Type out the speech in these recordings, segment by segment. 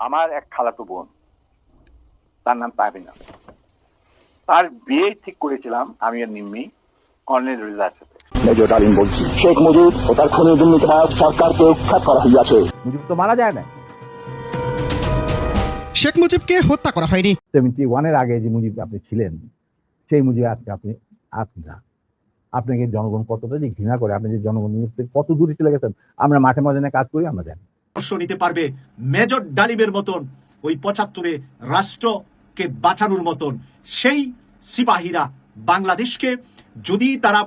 আমার এক খালাতো বোন। তার নাম পাবিনা তার বিয়ে ঠিক করেছিলাম আমি আর নিম্মি কর্নেল রিজার সাথে। মেজর ডালিম বলছি শেখ মুজিব ও তার খুনি দুর্নীতিবাদ সরকারকে উৎখাত করা হইয়াছে। মুজিব তো মারা যায় না শেখ মুজিবকে হত্যা করা হয়নি। সেভেন্টি ওয়ানের আগে যে মুজিব আপনি ছিলেন সেই মুজিব আজকে আপনি আপনি না। আপনাকে জনগণ কতটা যে ঘৃণা করে আপনি যে জনগণ নিয়ে কত দূরে চলে গেছেন আমরা মাঠে ময়দানে কাজ করি আমরা জানি। অংশ নিতে পারবে মেজর ডালিমের মতন, ওই পঁচাত্তরে রাষ্ট্রকে বাঁচানোর মতন। সেই সিপাহীরা বাংলাদেশকে যদি তারা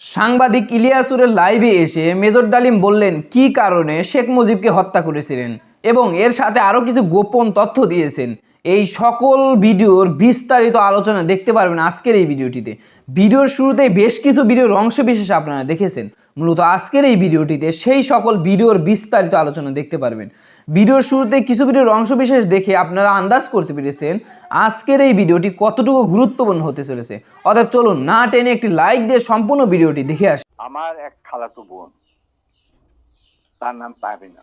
সাংবাদিক ইলিয়াসুরের লাইভে এসে মেজর ডালিম বললেন, কি কারণে শেখ মুজিবকে হত্যা করেছিলেন? এবং এর সাথে আরও কিছু গোপন তথ্য দিয়েছেন। এই সকল ভিডিওর বিস্তারিত আলোচনা দেখতে পারবেন আজকের এই ভিডিওটিতে। ভিডিওর শুরুতেই বেশ কিছু ভিডিওর অংশ বিশেষ আপনারা দেখেছেন। মূলত আজকের এই ভিডিওটিতে সেই সকল ভিডিওর বিস্তারিত আলোচনা দেখতে পারবেন। ভিডিওর শুরুতে কিছু ভিডিওর অংশ বিশেষ দেখে আপনারা আন্দাজ করতে পেরেছেন আজকের এই ভিডিওটি কতটুকু গুরুত্বপূর্ণ হতে চলেছে। অতএব চলুন না টেনে একটি লাইক দিয়ে সম্পূর্ণ ভিডিওটি দেখে আসি। আমার এক খালাতো বোন, তার নাম পাবিনা।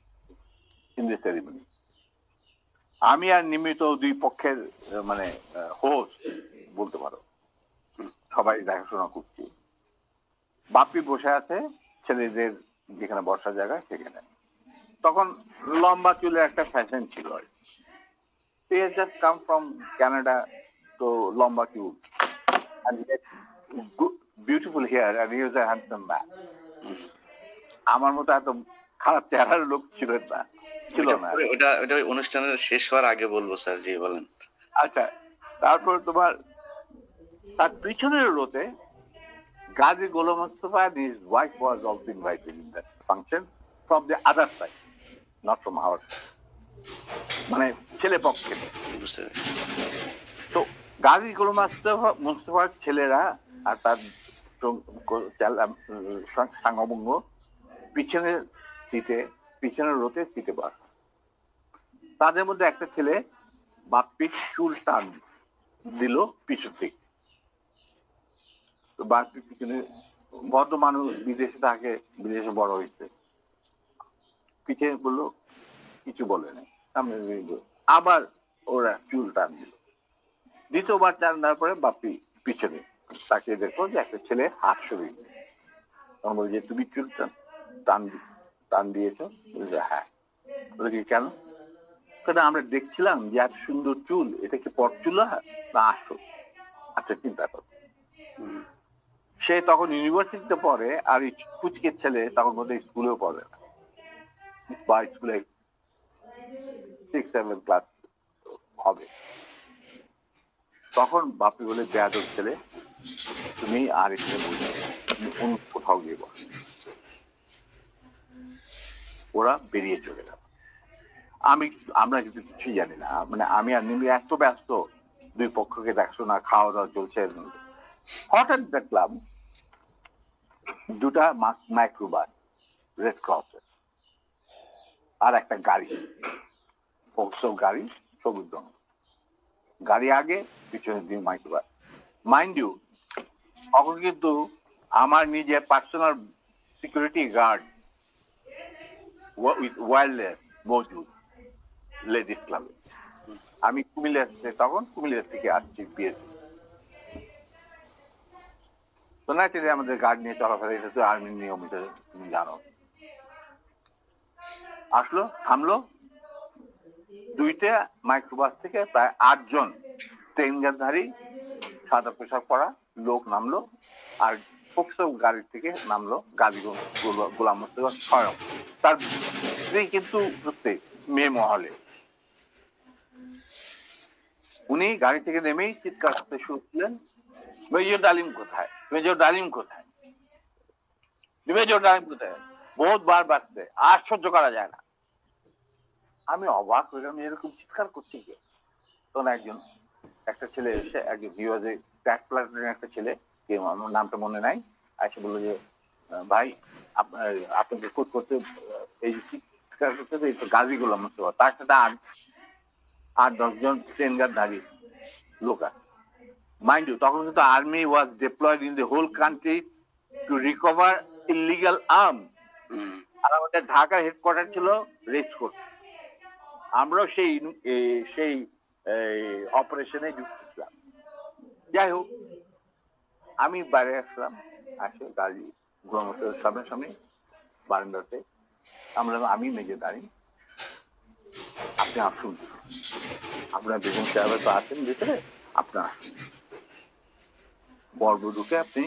in the ceremony আমি আর নিমিত দুই পক্ষের মানে হোস্ট বলতে পারো। সবাই দেখাশোনা করছি। বাপি বসে আছে, ছেলেদের যেখানে বসার জায়গা সেখানে। তখন লম্বা চুলের একটা ফ্যাশন ছিল। আর has just come from Canada লম্বা চুল। And he was a handsome man. আমার মতো এত খারাপ চেহারার লোক ছিল না। ছিল না। ওটা অনুষ্ঠানের শেষ হওয়ার আগে বলব স্যার জি বলেন। আচ্ছা তারপর তোমার তার পিছনের রোতে গাজী গোলাম Mustafa and his wife was also invited in that function from the other side, not from our side. মানে ছেলে পক্ষে। তো গাজী গোলাম মুস্তফা মুস্তফার ছেলেরা আর তার সং- ক- চালা- উম, সাং- সাঙ্গবঙ্গ পিছনের সিটে পিছনের রোতে সিটে বস। তাদের মধ্যে একটা ছেলে বাপ্পির চুল টান দিল পিছু থেকে তো বাপ্পির পিছনে ভদ্র মানুষ বিদেশে থাকে, বিদেশে বড় হয়েছে। পিছিয়ে বলল, কিছু বলে না সামনে আবার ওরা চুল টান দিল। দ্বিতীয়বার টান দেওয়ার পরে বাপ্পি পিছনে, তাকে দেখো যে একটা ছেলে হাত সরিয়ে তখন বলে, যে তুমি চুল টান টান টান দিয়েছ? হ্যাঁ। বলে, কি কেন? কারণ আমরা দেখছিলাম যে এত সুন্দর চুল? এটা কি পরচুলা না আসো আচ্ছা চিন্তা করো। সে তখন ইউনিভার্সিটিতে পড়ে আর এই কুচকের ছেলে তখন বোধহয় স্কুলেও পড়ে না। বা স্কুলে সিক্স সেভেন ক্লাস হবে। তখন বাপি বলে বেয়াদব ছেলে তুমি আর এখানে অন্য কোথাও গিয়ে বস। ওরা বেরিয়ে চলে গেল। আমি, আমরা কিন্তু কিছুই জানি না। মানে আমি আর নিমি এত ব্যস্ত, দুই পক্ষকে দেখাশোনা খাওয়া দাওয়া চলছে হঠাৎ দেখলাম দুটা মাইক্রোবাস রেড ক্রসের আর একটা গাড়ি। ফোকসো গাড়ি, সবুজ রঙ গাড়ি আগে, পিছনের দিকে মাইক্রোবাস মাইন্ড ইউ তখন কিন্তু আমার নিজের personal security guard with wireless মজুদ। লেডিস ক্লাবে আমি কুমিল্লা তখন কুমিল্লা থেকে আসছি বিএসসি তো ন্যাচারালি আমাদের গার্ড নিয়ে চলাফেরা এটা তো আর্মির নিয়ম এটা তুমি জানো। আসলো, থামলো। দুইটা মাইক্রোবাস থেকে প্রায় আটজন ট্রেনগারধারী সাদা পোশাক পরা লোক নামলো, আর ফোকসো গাড়ি থেকে নামলো গাজী গো- গোলা- গোলাম মোস্তফা স্বয়ং। তার স্ত্রী কিন্তু মেয়ে মহলে। উনি গাড়ি থেকে নেমেই চিৎকার করতে শুরু করলেন, মেজর ডালিম কোথায়? মেজর ডালিম কোথায়? মেজর ডালিম কোথায়? বহুত বার বাড়ছে আর সহ্য করা যায় না। আমি অবাক হয়ে গেলাম, এরকম চিৎকার করছি কে তখন একজন, একটা ছেলে এসে, একজন ভিওজে ট্যাক প্লাটুনের একটা ছেলে, কে আমার নামটা মনে নাই, এসে বলল যে, ভাই, আপনার, আপনাকে ফুট করতে, এই চিৎকার করতে, এই তো গাজী গোলাম মোস্তফা তার সাথে আট দশজন ট্রেন গার্ড দাঁড়িয়ে লোক মাইন্ড ইউ তখন কিন্তু army was deployed in the whole country to recover illegal arm আর আমাদের ঢাকার হেডকোয়ার্টার ছিল রেস্ট কোর্ট আমরাও সেই সেই অপারেশনে যুক্ত ছিলাম। যাই হোক, আমি বাইরে আসলাম, আসে গাড়ি গোলামতের সামনে সামনে বারান্দাতে। আমরা আমি মেজে দাঁড়িয়ে। আপনি আসুন। আপনার বেগম সাহেব তো আছেন ভিতরে, আপনার আসুন। বরবধূকে আপনি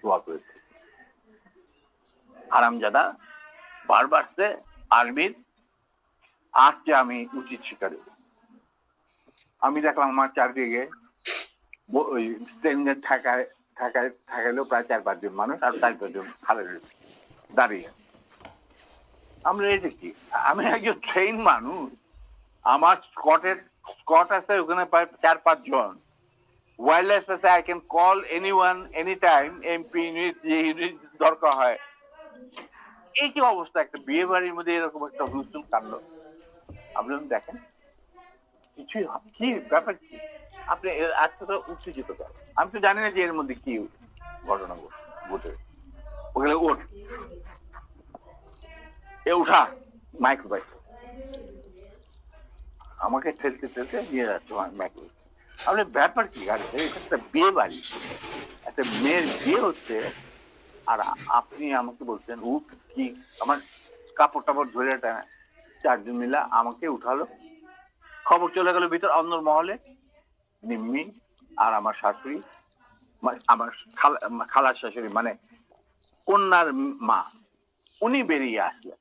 দোয়া করেছেন আরামজাদা বারবার সে আর্মির আসছে আমি উচিত শিকারে। আমি দেখলাম আমার চারদিকে ওই স্ট্যান্ডার্ড ঠাকায় ঠাকায়, ঠাকাইলেও প্রায় চার পাঁচজন মানুষ আর চার পাঁচজন খালে দাঁড়িয়ে। আমরা এই দেখি আমি একজন ট্রেন মানুষ। আমার স্কটের স্কট আছে, ওখানে প্রায় চার, পাঁচ জন। ওয়্যারলেস আছে I can call any one any time MP unit, যে ইউনিট দরকার হয়। এই কি অবস্থা? একটা বিয়ে বাড়ির মধ্যে এরকম একটা হুলস্থুল কাণ্ড। আপনি দেখেন, কিছুই কি ব্যাপার কি? আপনি আজকে তো উত্তেজিত আমি তো জানি না যে এর মধ্যে কি ঘটনা ঘটে। ওখানে ওঠ এ, উঠা। বাইক আমাকে ঠেলতে ঠেলতে নিয়ে যাচ্ছে মাইক্রো আপনি ব্যাপার কি এটা একটা বিয়ে বাড়ি। একটা মেয়ের বিয়ে হচ্ছে, আর আপনি আমাকে বলছেন উঠ কি আমার কাপড় টাপড় ধরে টানে। চারজন মিলা আমাকে উঠালো। খবর চলে গেল ভিতর অন্য মহলে। নিম্মি আর আমার শাশুড়ি আমার খালা খালার শাশুড়ি মানে কন্যার মা, উনি বেরিয়ে আসলেন।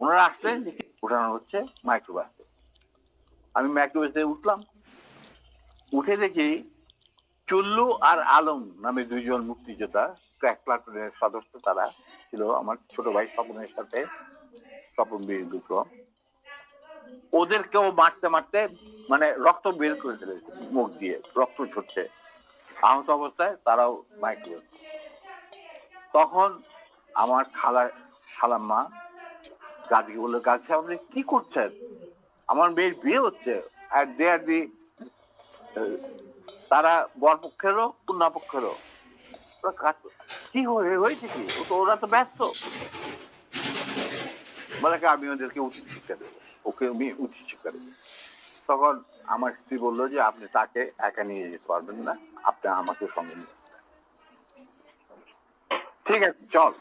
ওনারা আসলেন, উঠানো হচ্ছে মাইক্রোবাসে। আমি মাইক্রোবাসে উঠলাম। উঠে দেখি চুল্লু আর আলম নামে দুইজন মুক্তিযোদ্ধা ক্র্যাক প্লাটুনের সদস্য তারা ছিল, আমার ছোট ভাই স্বপনের সাথে, স্বপন বীর বিক্রম ওদেরকেও মারতে মারতে মানে রক্ত বের করে ফেলেছে মুখ দিয়ে রক্ত ছুটছে আহত অবস্থায় তারাও মাইক্রো তখন আমার খালা খালাম্মা বলল, গাছে, আপনি কি করছেন? আমার মেয়ের বিয়ে হচ্ছে আর দে আর দি তারা বর পক্ষেরও কন্যা পক্ষেরও ওরা কি হয়েছে কি? ওরা তো ব্যস্ত। বলে কি, আমি ওদেরকে উচিত শিক্ষা দেবো। ওকে আমি উচিত শিক্ষা দেবো। তখন আমার স্ত্রী বলল যে, আপনি তাকে একা নিয়ে যেতে পারবেন না। আপনি আমাকে সঙ্গে নিয়ে ঠিক আছে, চল।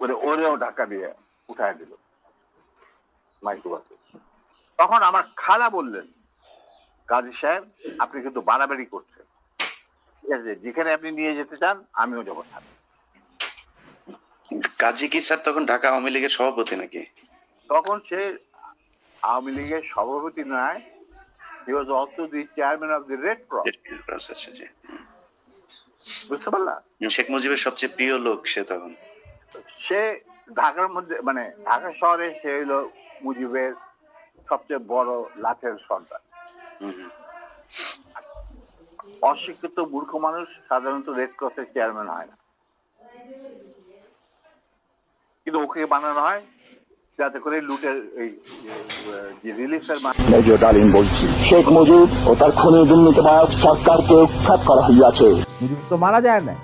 ওরে ওরেও ঢাকা দিয়ে উঠায় দিল। মাইক্রোবাসে তখন আমার খালা বললেন কাজী সাহেব আপনি কিন্তু বাড়াবাড়ি করছেন। ঠিক আছে যেখানে আপনি নিয়ে যেতে চান আমিও যাব সাথে কাজী কি স্যার তখন ঢাকা আওয়ামী লীগের সভাপতি নাকি? তখন সে আওয়ামী লীগের সভাপতি নয় he was also the chairman of the Red Cross. বুঝতে পারলা? শেখ মুজিবের সবচেয়ে প্রিয় লোক সে তখন। সে ঢাকার মধ্যে মানে ঢাকা শহরে সে হলো মুজিবের সবচেয়ে বড় লাঠের সর্দার। অশিক্ষিত মূর্খ মানুষ সাধারণত রেড ক্রসের চেয়ারম্যান হয় না। কিন্তু ওকে বানানো হয় যাতে করে লুটের এই যে রিলিফের মেজর ডালিম বলছি শেখ মুজিব ও তার খুনি দুর্নীতিবাদ সরকারকে উৎখাত করা হইয়াছে। মুজিব তো মারা যায় না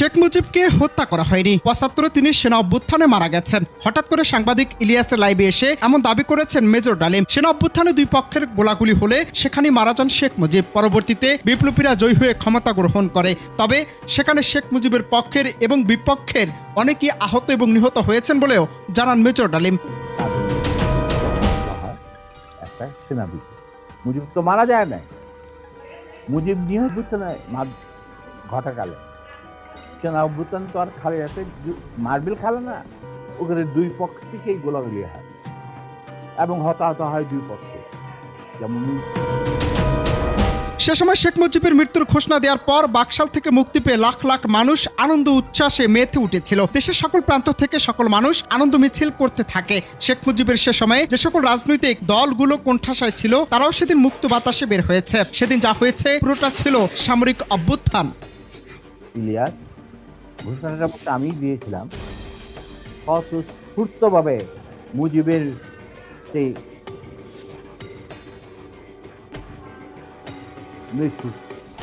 শেখ মুজিবকে হত্যা করা হয়নি। পঁচাত্তরে তিনি সেনা অভ্যুত্থানে মারা গেছেন। হঠাৎ করে সাংবাদিক ইলিয়াসের লাইভে এসে এমন দাবি করেছেন মেজর ডালিম। সেনা অভ্যুত্থানে দুই পক্ষের গোলাগুলি হলে সেখানে মারা যান শেখ মুজিব। পরবর্তীতে বিপ্লবীরা জয়ী হয়ে ক্ষমতা গ্রহণ করে। তবে সেখানে শেখ মুজিবের পক্ষের এবং বিপক্ষের অনেকেই আহত এবং নিহত হয়েছেন বলেও জানান মেজর ডালিম। মুজিব তো মারা যায় না মুজিব নিহত ঘটাকালে সেনা অভ্যুত্থান তো আর খালি আছে? মার্বেল খেলে না ওখানে দুই পক্ষ থেকেই গোলাগুলি হয়। এবং হতাহত হয় দুই পক্ষে। যেমন সে সময় শেখ মুজিবের মৃত্যুর ঘোষণা দেওয়ার পর বাকশাল থেকে মুক্তি পেয়ে লাখ লাখ মানুষ আনন্দ উচ্ছ্বাসে মেতে উঠেছিল। দেশের সকল প্রান্ত থেকে সকল মানুষ আনন্দ মিছিল করতে থাকে। শেখ মুজিবের সে সময়ে যে সকল রাজনৈতিক দলগুলো কোণঠাসায় ছিল তারাও সেদিন মুক্ত বাতাসে বের হয়েছে। সেদিন যা হয়েছে পুরোটা ছিল সামরিক অভ্যুত্থান। ঘোষণাটা আমি দিয়েছিলাম। স্বতঃস্ফূর্তভাবে মুজিবের সেই মৃত্যুর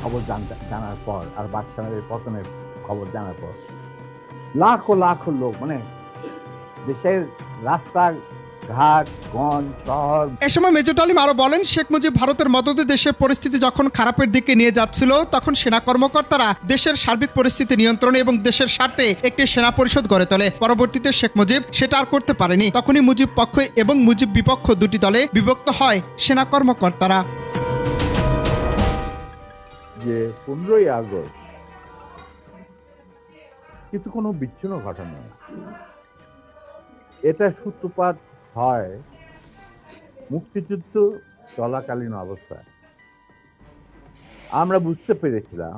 খবর জানার পর, আর বাদশাহের পতনের খবর জানার পর, লাখো লাখো লোক মানে দেশের রাস্তা ঘাট গঞ্জ শহর এ সময় মেজর ডালিম আরও বলেন শেখ মুজিব ভারতের মদতে দেশের পরিস্থিতি যখন খারাপের দিকে নিয়ে যাচ্ছিল তখন সেনা কর্মকর্তারা দেশের সার্বিক পরিস্থিতি নিয়ন্ত্রণে এবং দেশের স্বার্থে একটি সেনা পরিষদ গড়ে তোলে। পরবর্তীতে শেখ মুজিব সেটা আর করতে পারেনি। তখনই মুজিব পক্ষ এবং মুজিব বিপক্ষ দুটি দলে বিভক্ত হয় সেনা কর্মকর্তারা। যে পনেরোই আগস্ট কিন্তু কোনো বিচ্ছিন্ন ঘটনা এটা সূত্রপাত হয়, মুক্তিযুদ্ধ চলাকালীন অবস্থায় আমরা বুঝতে পেরেছিলাম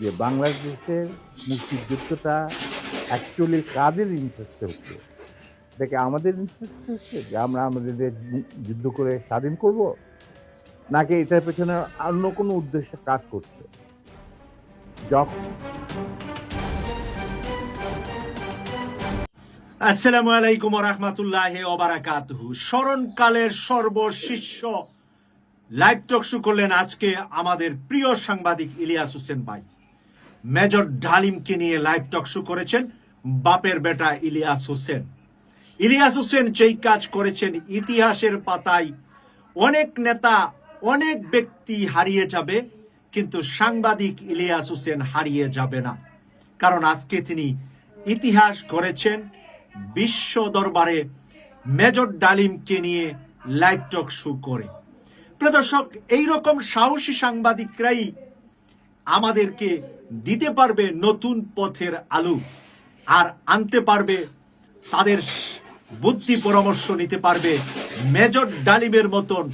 যে বাংলাদেশের মুক্তিযুদ্ধটা অ্যাকচুয়ালি কাদের ইন্টারেস্টে হচ্ছে? দেখে আমাদের ইন্টারেস্ট হচ্ছে যে আমরা আমাদের যুদ্ধ করে স্বাধীন করব, নাকি এটার পেছনে অন্য কোনো উদ্দেশ্যে কাজ করছে? যখন আসসালামু আলাইকুম রহমতুল্লাহ ওবারাকাতুহু স্মরণকালের সর্বশিষ্য। লাইভ টক শো করলেন আজকে আমাদের প্রিয় সাংবাদিক ইলিয়াস হোসেন ভাই। মেজর ঢালিমকে নিয়ে লাইভ টক শো করেছেন বাপের বেটা ইলিয়াস হোসেন। ইলিয়াস হোসেন যেই কাজ করেছেন ইতিহাসের পাতায় অনেক নেতা, অনেক ব্যক্তি হারিয়ে যাবে, কিন্তু সাংবাদিক ইলিয়াস হোসেন হারিয়ে যাবে না। কারণ আজকে তিনি ইতিহাস গড়েছেন বিশ্ব দরবারে মেজর ডালিমকে নিয়ে লাইভ টক শো করে। প্রদর্শক এইরকম সাহসী সাংবাদিকরাই আমাদেরকে দিতে পারবে নতুন পথের আলু আর আনতে পারবে তাদের বুদ্ধি পরামর্শ নিতে পারবে মেজর ডালিমের মতন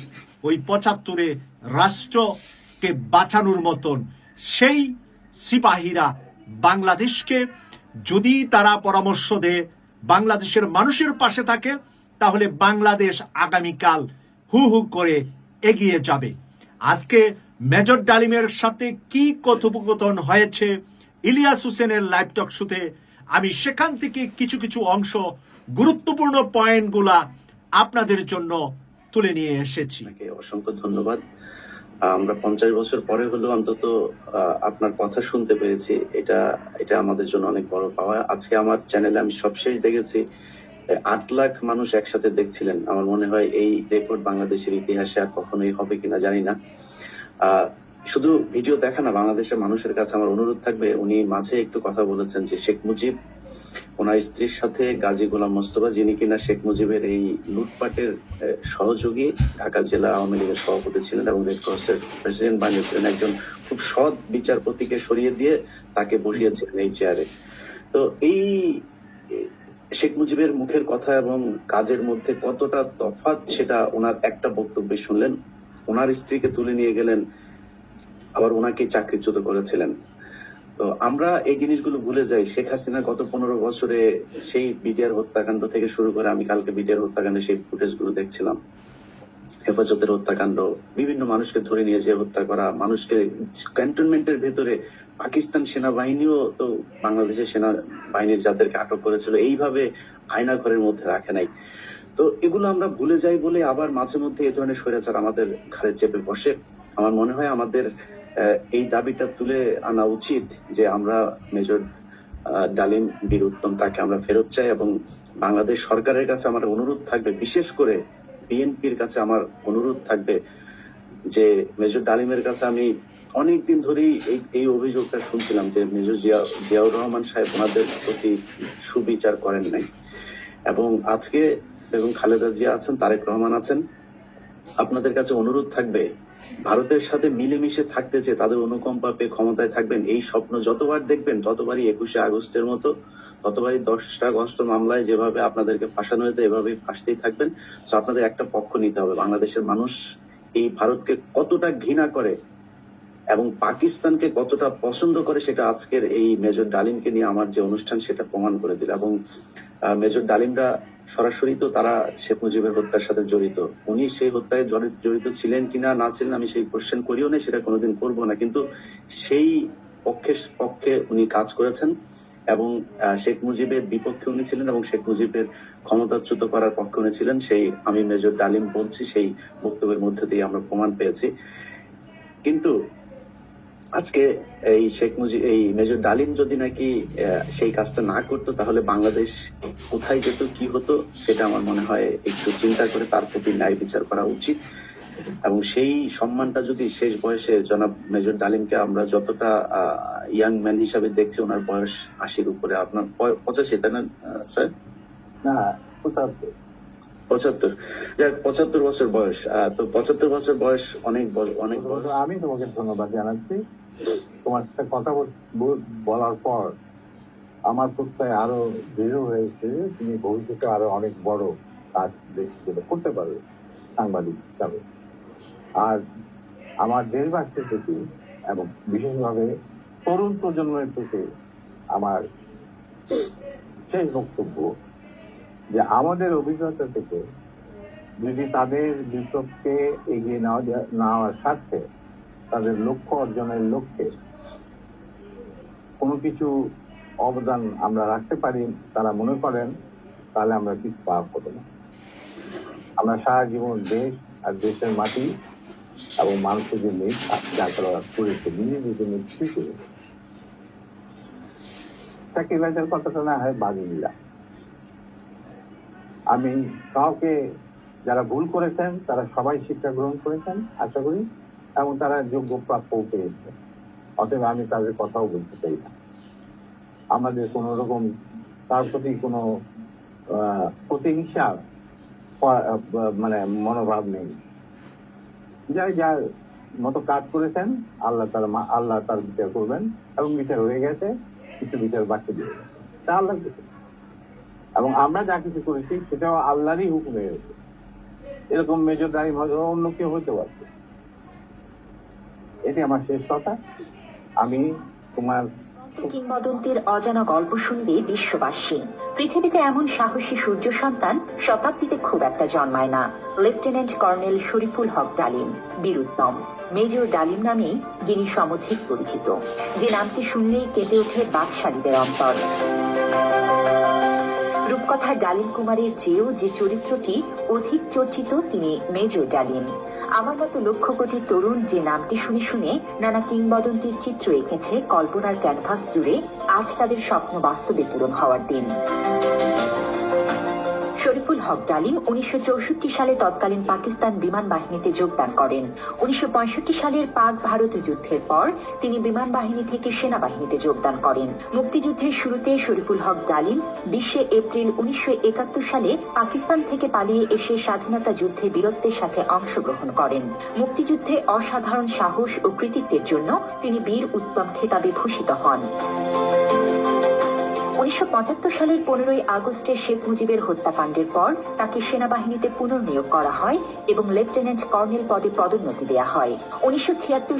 ওই পঁচাত্তরে রাষ্ট্রকে বাঁচানোর মতন। সেই সিপাহীরা বাংলাদেশকে যদি তারা পরামর্শ দেয় বাংলাদেশের মানুষের পাশে থাকে, তাহলে বাংলাদেশ আগামীকাল হু হু করে এগিয়ে যাবে। আজকে মেজর ডালিমের সাথে কি কথোপকথন হয়েছে, ইলিয়াস হোসেনের লাইভ টক শুতে আমি সেখান থেকে কিছু কিছু অংশ গুরুত্বপূর্ণ পয়েন্টগুলা আপনাদের জন্য তুলে নিয়ে এসেছি। অসংখ্য ধন্যবাদ। আমরা পঞ্চাশ বছর পরে হলেও অন্তত আপনার কথা শুনতে পেরেছি। এটা এটা আমাদের জন্য অনেক বড় পাওয়া। আজকে আমার চ্যানেলে আমি সবশেষ দেখেছি আট লাখ মানুষ একসাথে দেখছিলেন। আমার মনে হয় এই রেকর্ড বাংলাদেশের ইতিহাসে আর কখনোই হবে কিনা জানি না। শুধু ভিডিও দেখা না, বাংলাদেশের মানুষের কাছে আমার অনুরোধ থাকবে। উনি মাঝে একটু কথা বলেছেন যে শেখ মুজিব ওনার স্ত্রীর সাথে গাজী গোলাম মোস্তফা, যিনি কিনা শেখ মুজিবের এই লুটপাটের সহযোগী, ঢাকা জেলা আওয়ামী লীগের সভাপতি ছিলেন এবং রেড ক্রসের প্রেসিডেন্ট বানিয়েছিলেন একজন খুব সৎ বিচারপতিকে সরিয়ে দিয়ে তাকে বসিয়েছিলেন এই চেয়ারে তো এই শেখ মুজিবের মুখের কথা এবং কাজের মধ্যে কতটা তফাৎ সেটা ওনার একটা বক্তব্যে শুনলেন। ওনার স্ত্রীকে তুলে নিয়ে গেলেন, আবার ওনাকে চাকরিচ্যুত করেছিলেন। তো আমরা এই জিনিসগুলো ভুলে যাই। শেখ হাসিনা গত পনেরো বছরে সেই বিডিআর হত্যাকাণ্ড থেকে শুরু করে আমি কালকে বিডিআর হত্যাকাণ্ডে সেই ফুটেজগুলো দেখছিলাম। হেফাজতের হত্যাকাণ্ড, বিভিন্ন মানুষকে ধরে নিয়ে যে হত্যা করা, মানুষকে ক্যান্টনমেন্টের ভেতরে পাকিস্তান সেনাবাহিনীও তো বাংলাদেশের সেনা বাহিনীর যাদেরকে আটক করেছিল, এইভাবে আয়না ঘরের মধ্যে রাখে নাই। তো এগুলো আমরা ভুলে যাই বলে আবার মাঝে মধ্যে এই ধরনের স্বৈরাচার আমাদের ঘাড়ে চেপে বসে। আমার মনে হয় আমাদের এই দাবিটা তুলে আনা উচিত যে আমরা মেজর ডালিম বীর উত্তম তাকে আমরা ফেরত চাই এবং বাংলাদেশ সরকারের কাছে আমার অনুরোধ থাকবে, বিশেষ করে বিএনপির কাছে আমার অনুরোধ থাকবে যে মেজর ডালিমের কাছে আমি অনেক দিন ধরেই এই এই অভিযোগটা শুনছিলাম যে মেজর জিয়া, জিয়াউর রহমান সাহেব ওনাদের প্রতি সুবিচার করেন নাই। এবং আজকে বেগম খালেদা জিয়া আছেন, তারেক রহমান আছেন। আপনাদের কাছে অনুরোধ থাকবে ভারতের সাথে মিলেমিশে থাকতে চেয়ে তাদের অনুকম্পা পেয়ে ক্ষমতায় থাকবেন এই স্বপ্ন যতবার দেখবেন, ততবারই একুশে আগস্টের মতো, ততবারই দশটা আগস্ট মামলায় যেভাবে আপনাদেরকে ফাঁসানো হয়েছে, এভাবেই ফাঁসতেই থাকবেন। তো আপনাদের একটা পক্ষ নিতে হবে, বাংলাদেশের মানুষ এই ভারতকে কতটা ঘৃণা করে এবং পাকিস্তানকে কতটা পছন্দ করে সেটা আজকের এই মেজর ডালিমকে নিয়ে আমার যে অনুষ্ঠান সেটা প্রমাণ করে দিল। এবং মেজর ডালিমরা সরাসরি তো তারা শেখ মুজিবের হত্যার সাথে জড়িত। উনি সেই হত্যায় জড়িত ছিলেন কিনা না ছিলেন আমি সেই কোশ্চেন করিও না সেটা কোনোদিন করব না। কিন্তু সেই পক্ষে পক্ষে উনি কাজ করেছেন এবং শেখ মুজিবের বিপক্ষে উনি ছিলেন এবং শেখ মুজিবের ক্ষমতাচ্যুত করার পক্ষে উনি ছিলেন। সেই আমি মেজর ডালিম বলছি, সেই বক্তব্যের মধ্যে দিয়ে আমরা প্রমাণ পেয়েছি। কিন্তু আজকে এই শেখ মুজিব এই মেজর ডালিম যদি নাকি সেই কাজটা না করতো তাহলে বাংলাদেশ কোথায় যেত কি হতো সেটা আমার মনে হয় একটু চিন্তা করে তার প্রতি ন্যায় বিচার করা উচিত। এবং সেই সম্মানটা যদি শেষ বয়সে জনাব মেজর ডালিমকে আমরা যতটা ইয়াং ম্যান হিসাবে দেখছি ওনার বয়স আশির উপরে। আপনার পঁচাশি তাই না স্যার? না পঁচাত্তর। যাক পঁচাত্তর বছর বয়স। তো পঁচাত্তর বছর বয়স অনেক অনেক আমি তোমাকে ধন্যবাদ জানাচ্ছি। তোমার সাথে কথা বল- বল- বলার পর আমার প্রত্যয় আরও দৃঢ় হয়েছে তুমি ভবিষ্যতে আরও অনেক বড় কাজ হিসেবে করতে পারবে সাংবাদিক হিসাবে। আর আমার দেশবাসীর প্রতি এবং বিশেষভাবে তরুণ প্রজন্মের প্রতি আমার শেষ বক্তব্য যে আমাদের অভিজ্ঞতা থেকে যদি তাদের বিপ্লবকে এগিয়ে নেওয়া নেওয়ার স্বার্থে তাদের লক্ষ্য অর্জনের লক্ষ্যে কোনো কিছু অবদান আমরা রাখতে পারি, তারা মনে করেন, তাহলে আমরা কিছু পাওয়া হতো না। আমরা সারা জীবন দেশ আর দেশের মাটি এবং মানুষের যে মিট যা তারা করেছে নিজেদের কিছু করেছে। স্যাক্রিফাইসের কথাটা না হয় বাজি দিলাম আমি কাউকে যারা ভুল করেছেন, তারা সবাই শিক্ষা গ্রহণ করেছেন, আশা করি। এবং তারা যোগ্য প্রাপ্য পেয়েছে অতএব আমি তাদের কথাও বলতে চাই না। আমাদের কোন রকম তার প্রতি কোনো প্রতিহিংসা মানে মনোভাব নেই। যাই, যার মতো কাজ করেছেন, আল্লাহ তার আল্লাহ তার বিচার করবেন এবং বিচার হয়ে গেছে, কিছু বিচার বাকি দিয়ে তা আল্লাহ এবং আমরা যা কিছু করেছি, সেটাও আল্লাহরই হুকুমে এরকম মেজর দাঁড়িয়ে অন্য কেউ হতে পারছে এটি আমার শেষ কথা। আমি তোমার কিংবদন্তির অজানা গল্প শুনবে বিশ্ববাসী। পৃথিবীতে এমন সাহসী সূর্য সন্তান শতাব্দীতে খুব একটা জন্মায় না। লেফটেন্যান্ট কর্নেল শরীফুল হক ডালিম, বীরুত্তম। মেজর ডালিম নামেই যিনি সমধিক পরিচিত। যে নামটি শুনলেই কেঁপে ওঠে বাকশালীদের অন্তর। রূপকথার ডালিম কুমারের চেয়েও যে চরিত্রটি অধিক চর্চিত তিনি মেজর ডালিম। আমার মতো লক্ষ কোটি তরুণ যে নামটি শুনে শুনে নানা কিংবদন্তির চিত্র এঁকেছে কল্পনার ক্যানভাস জুড়ে, আজ তাদের স্বপ্ন বাস্তবে পূরণ হওয়ার দিন। হক ডালিম উনিশশো চৌষট্টি সালে তৎকালীন পাকিস্তান বিমান বাহিনীতে যোগদান করেন। উনিশশো পঁয়ষট্টি সালের পাক ভারত যুদ্ধের পর তিনি বিমান বাহিনী থেকে সেনাবাহিনীতে যোগদান করেন। মুক্তিযুদ্ধের শুরুতে শরীফুল হক ডালিম বিশে এপ্রিল উনিশশো একাত্তর সালে পাকিস্তান থেকে পালিয়ে এসে স্বাধীনতা যুদ্ধে বীরত্বের সাথে অংশগ্রহণ করেন। মুক্তিযুদ্ধে অসাধারণ সাহস ও কৃতিত্বের জন্য তিনি বীর উত্তম খেতাবে ভূষিত হন। উনিশশো পঁচাত্তর সালের পনেরোই আগস্টে শেখ মুজিবের হত্যাকাণ্ডের পর তাকে সেনাবাহিনীতে পুনর্নিয়োগ করা হয় এবং লেফটেন্যান্ট কর্নেল পদে পদোন্নতি দেওয়া হয়। উনিশশো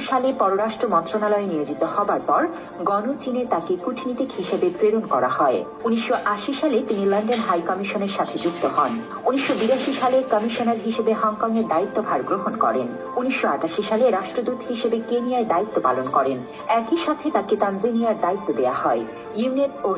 সালে পররাষ্ট্র মন্ত্রণালয়ে নিয়োজিত হবার পর গণচীনে তাকে কূটনীতিক হিসেবে প্রেরণ করা হয়। উনিশশো সালে তিনি লন্ডন হাই কমিশনের সাথে যুক্ত হন। উনিশশো বিরাশি সালে কমিশনার হিসেবে হংকং এর দায়িত্বভার গ্রহণ করেন। উনিশশো আটাশি সালে রাষ্ট্রদূত হিসেবে কেনিয়ায় দায়িত্ব পালন করেন। একই সাথে তাকে তানজানিয়ার দায়িত্ব দেওয়া হয়। ইউনেপ ও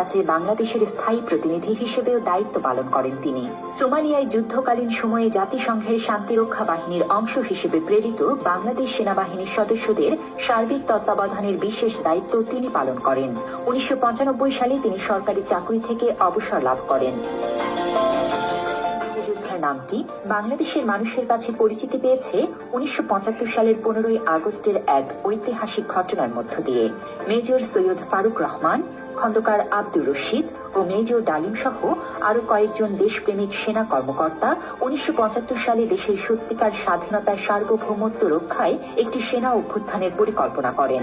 হেবিটাটে বাংলাদেশের স্থায়ী প্রতিনিধি হিসেবেও দায়িত্ব পালন করেন তিনি। সোমালিয়ায় যুদ্ধকালীন সময়ে জাতিসংঘের শান্তিরক্ষা বাহিনীর অংশ হিসেবে প্রেরিত বাংলাদেশ সেনাবাহিনীর সদস্যদের সার্বিক তত্ত্বাবধানের বিশেষ দায়িত্ব তিনি পালন করেন। উনিশশো পঁচানব্বই সালে তিনি সরকারি চাকরি থেকে অবসর লাভ করেন। নামটি বাংলাদেশের মানুষের কাছে পরিচিতি পেয়েছে উনিশশো পঁচাত্তর সালের পনেরোই আগস্টের এক ঐতিহাসিক ঘটনার মধ্য দিয়ে। মেজর সৈয়দ ফারুক রহমান, খন্দকার আব্দুর রশিদ ও মেজর ডালিম সহ আরও কয়েকজন দেশপ্রেমিক সেনা কর্মকর্তা উনিশশো পঁচাত্তর সালে দেশের সত্যিকার স্বাধীনতার সার্বভৌমত্ব রক্ষায় একটি সেনা অভ্যুত্থানের পরিকল্পনা করেন।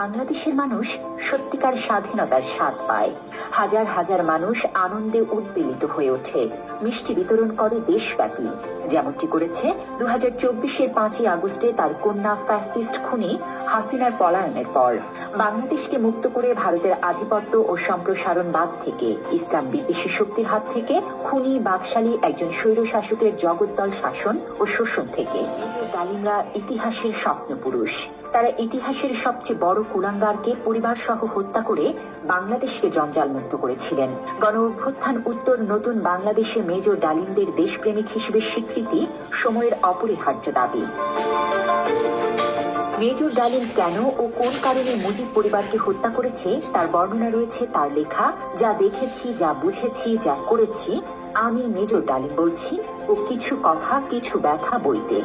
বাংলাদেশের মানুষ সত্যিকার স্বাধীনতার স্বাদ পায়। হাজার হাজার মানুষ আনন্দে উদ্বেলিত হয়ে ওঠে। মিষ্টি বিতরণ করে দেশব্যাপী। যেমনটি করেছে দু হাজার চব্বিশের পাঁচই আগস্টে তার কন্যা ফ্যাসিস্ট খুনি হাসিনার পলায়নের পর। বাংলাদেশকে মুক্ত করে ভারতের আধিপত্য ও সম্প্রসারণবাদ থেকে ইসলাম বিদ্বেষী শক্তির হাত থেকে খুনি বাকশালী একজন স্বৈরশাসকের জগদ্দল শাসন ও শোষণ থেকে। ডালিমরা ইতিহাসের স্বপ্নপুরুষ। তারা ইতিহাসের সবচেয়ে বড় কুলাঙ্গারকে পরিবার সহ হত্যা করে বাংলাদেশকে জঞ্জাল মুক্ত করেছিলেন। গণ অভ্যুত্থান উত্তর নতুন বাংলাদেশে মেজর ডালিমদের দেশপ্রেমিক হিসেবে স্বীকৃতি, সময়ের অপরিহার্য দাবি। মেজর ডালিম কেন ও কোন কারণে মুজিব পরিবারকে হত্যা করেছে, তার বর্ণনা রয়েছে, তার লেখা, যা দেখেছি, যা বুঝেছি, যা করেছি, আমি মেজর ডালিম বলছি, ও কিছু কথা, কিছু ব্যথা বইতে।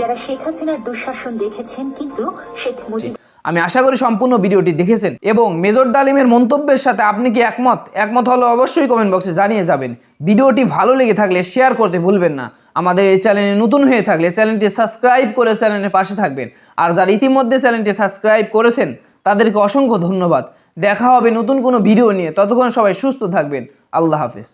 যারা শেখ হাসিনার দুঃশাসন দেখেছেন, কিন্তু শেখ মুজিব আমি আশা করি সম্পূর্ণ ভিডিওটি দেখেছেন এবং মেজর ডালিমের মন্তব্যের সাথে আপনি কি একমত? একমত হলে অবশ্যই কমেন্ট বক্সে জানিয়ে যাবেন। ভিডিওটি ভালো লেগে থাকলে শেয়ার করতে ভুলবেন না। আমাদের এই চ্যানেলে নতুন হয়ে থাকলে চ্যানেলটি সাবস্ক্রাইব করে চ্যানেলের পাশে থাকবেন। আর যারা ইতিমধ্যে চ্যানেলটি সাবস্ক্রাইব করেছেন, তাদেরকে অসংখ্য ধন্যবাদ। দেখা হবে নতুন কোনো ভিডিও নিয়ে। ততক্ষণ সবাই সুস্থ থাকবেন। আল্লাহ হাফেজ।